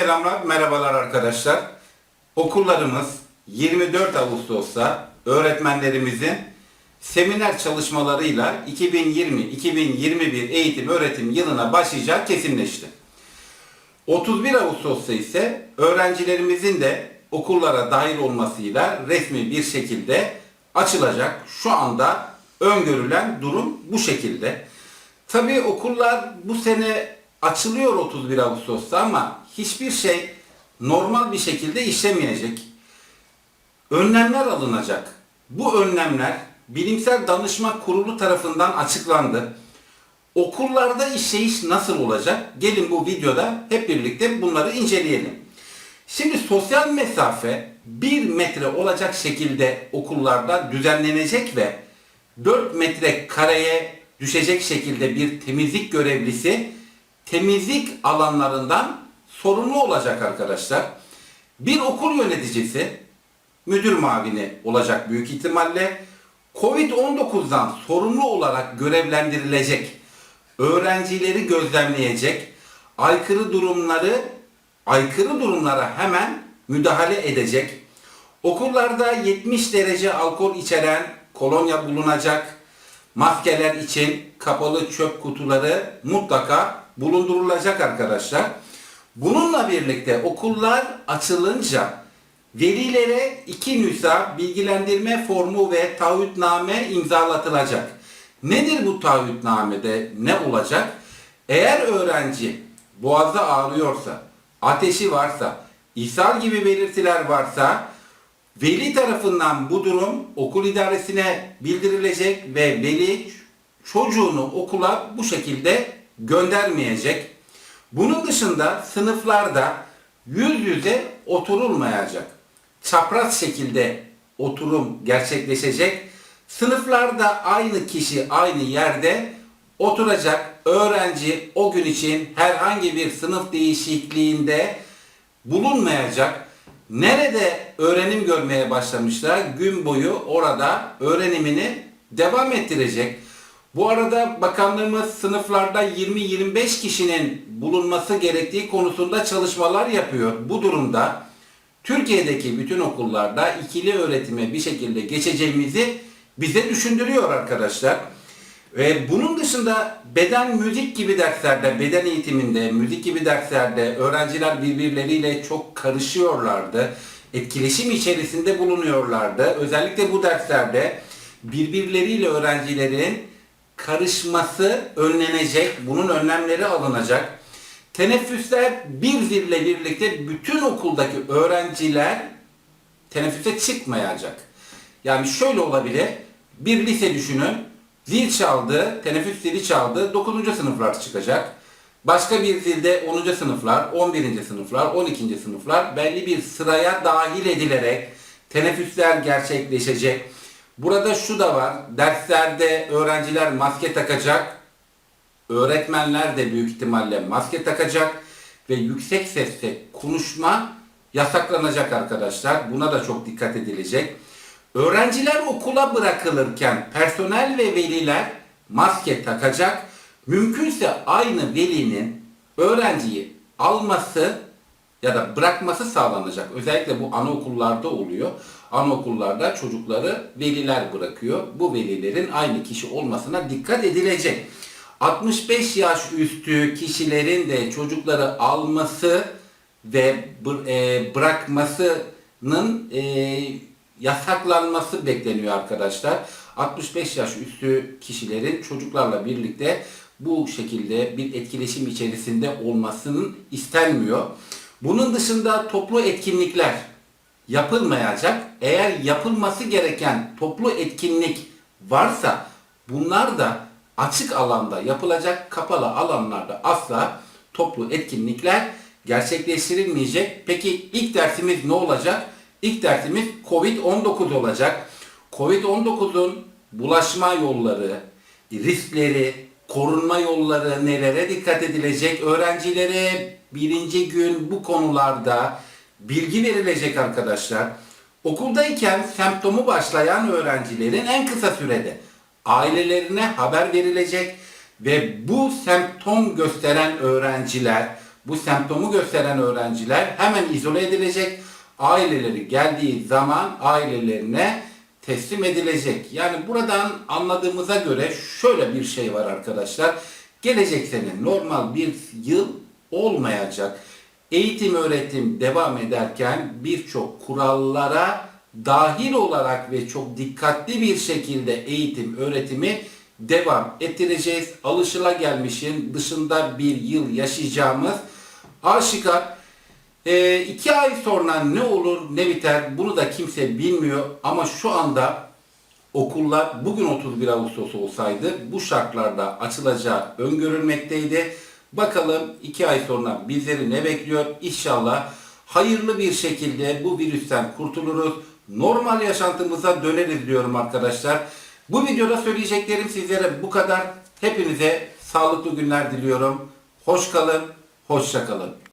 selamlar, merhabalar arkadaşlar. Okullarımız 24 Ağustos'ta öğretmenlerimizin seminer çalışmalarıyla 2020-2021 eğitim öğretim yılına başlayacağı kesinleşti. 31 Ağustos'ta ise öğrencilerimizin de okullara dahil olmasıyla resmi bir şekilde açılacak. Şu anda öngörülen durum bu şekilde. Tabii okullar bu sene açılıyor 31 Ağustos'ta ama hiçbir şey normal bir şekilde işlemeyecek. Önlemler alınacak. Bu önlemler Bilimsel Danışma Kurulu tarafından açıklandı. Okullarda işleyiş nasıl olacak? Gelin bu videoda hep birlikte bunları inceleyelim. Şimdi sosyal mesafe 1 metre olacak şekilde okullarda düzenlenecek ve 4 metre kareye düşecek şekilde bir temizlik görevlisi temizlik alanlarından sorumlu olacak arkadaşlar. Bir okul yöneticisi müdür mavini olacak büyük ihtimalle. Covid-19'dan sorumlu olarak görevlendirilecek. Öğrencileri gözlemleyecek. Aykırı durumları aykırı durumlara hemen müdahale edecek. Okullarda 70 derece alkol içeren kolonya bulunacak. Maskeler için kapalı çöp kutuları mutlaka bulundurulacak arkadaşlar. Bununla birlikte okullar açılınca velilere iki nüsa bilgilendirme formu ve taahhütname imzalatılacak. Nedir bu taahhütnamede ne olacak? Eğer öğrenci boğazda ağrıyorsa, ateşi varsa, ishal gibi belirtiler varsa veli tarafından bu durum okul idaresine bildirilecek ve veli çocuğunu okula bu şekilde göndermeyecek. Bunun dışında sınıflarda yüz yüze oturulmayacak. Çapraz şekilde oturum gerçekleşecek. Sınıflarda aynı kişi aynı yerde oturacak. Öğrenci o gün için herhangi bir sınıf değişikliğinde bulunmayacak. Nerede öğrenim görmeye başlamışlar gün boyu orada öğrenimini devam ettirecek. Bu arada bakanlığımız sınıflarda 20-25 kişinin bulunması gerektiği konusunda çalışmalar yapıyor. Bu durumda Türkiye'deki bütün okullarda ikili öğretime bir şekilde geçeceğimizi bize düşündürüyor arkadaşlar. Ve bunun dışında beden müzik gibi derslerde, beden eğitiminde, müzik gibi derslerde öğrenciler birbirleriyle çok karışıyorlardı. Etkileşim içerisinde bulunuyorlardı. Özellikle bu derslerde birbirleriyle öğrencilerin karışması önlenecek, bunun önlemleri alınacak. Teneffüsler bir zille birlikte bütün okuldaki öğrenciler teneffüse çıkmayacak. Yani şöyle olabilir, bir lise düşünün, zil çaldı, teneffüs zili çaldı, 9. sınıflar çıkacak. Başka bir zilde 10. sınıflar, 11. sınıflar, 12. sınıflar belli bir sıraya dahil edilerek teneffüsler gerçekleşecek. Burada şu da var. Derslerde öğrenciler maske takacak. Öğretmenler de büyük ihtimalle maske takacak ve yüksek sesle konuşma yasaklanacak arkadaşlar. Buna da çok dikkat edilecek. Öğrenciler okula bırakılırken personel ve veliler maske takacak. Mümkünse aynı velinin öğrenciyi alması ya da bırakması sağlanacak. Özellikle bu anaokullarda oluyor. Anaokullarda çocukları veliler bırakıyor. Bu velilerin aynı kişi olmasına dikkat edilecek. 65 yaş üstü kişilerin de çocukları alması ve e, bırakmasının e, yasaklanması bekleniyor arkadaşlar. 65 yaş üstü kişilerin çocuklarla birlikte bu şekilde bir etkileşim içerisinde olmasının istenmiyor. Bunun dışında toplu etkinlikler yapılmayacak. Eğer yapılması gereken toplu etkinlik varsa bunlar da açık alanda yapılacak, kapalı alanlarda asla toplu etkinlikler gerçekleştirilmeyecek. Peki ilk dersimiz ne olacak? İlk dersimiz Covid-19 olacak. Covid-19'un bulaşma yolları, riskleri, korunma yolları nelere dikkat edilecek? Öğrencilere birinci gün bu konularda bilgi verilecek arkadaşlar. Okuldayken semptomu başlayan öğrencilerin en kısa sürede ailelerine haber verilecek ve bu semptom gösteren öğrenciler, bu semptomu gösteren öğrenciler hemen izole edilecek. Aileleri geldiği zaman ailelerine teslim edilecek. Yani buradan anladığımıza göre şöyle bir şey var arkadaşlar. Gelecek sene normal bir yıl olmayacak. Eğitim öğretim devam ederken birçok kurallara dahil olarak ve çok dikkatli bir şekilde eğitim öğretimi devam ettireceğiz. Alışılagelmişin dışında bir yıl yaşayacağımız aşikar. Ee, iki ay sonra ne olur ne biter bunu da kimse bilmiyor ama şu anda okullar bugün 31 Ağustos olsaydı bu şartlarda açılacağı öngörülmekteydi. Bakalım iki ay sonra bizleri ne bekliyor? İnşallah hayırlı bir şekilde bu virüsten kurtuluruz. Normal yaşantımıza döneriz diyorum arkadaşlar. Bu videoda söyleyeceklerim sizlere bu kadar. Hepinize sağlıklı günler diliyorum. Hoş kalın, hoşça kalın.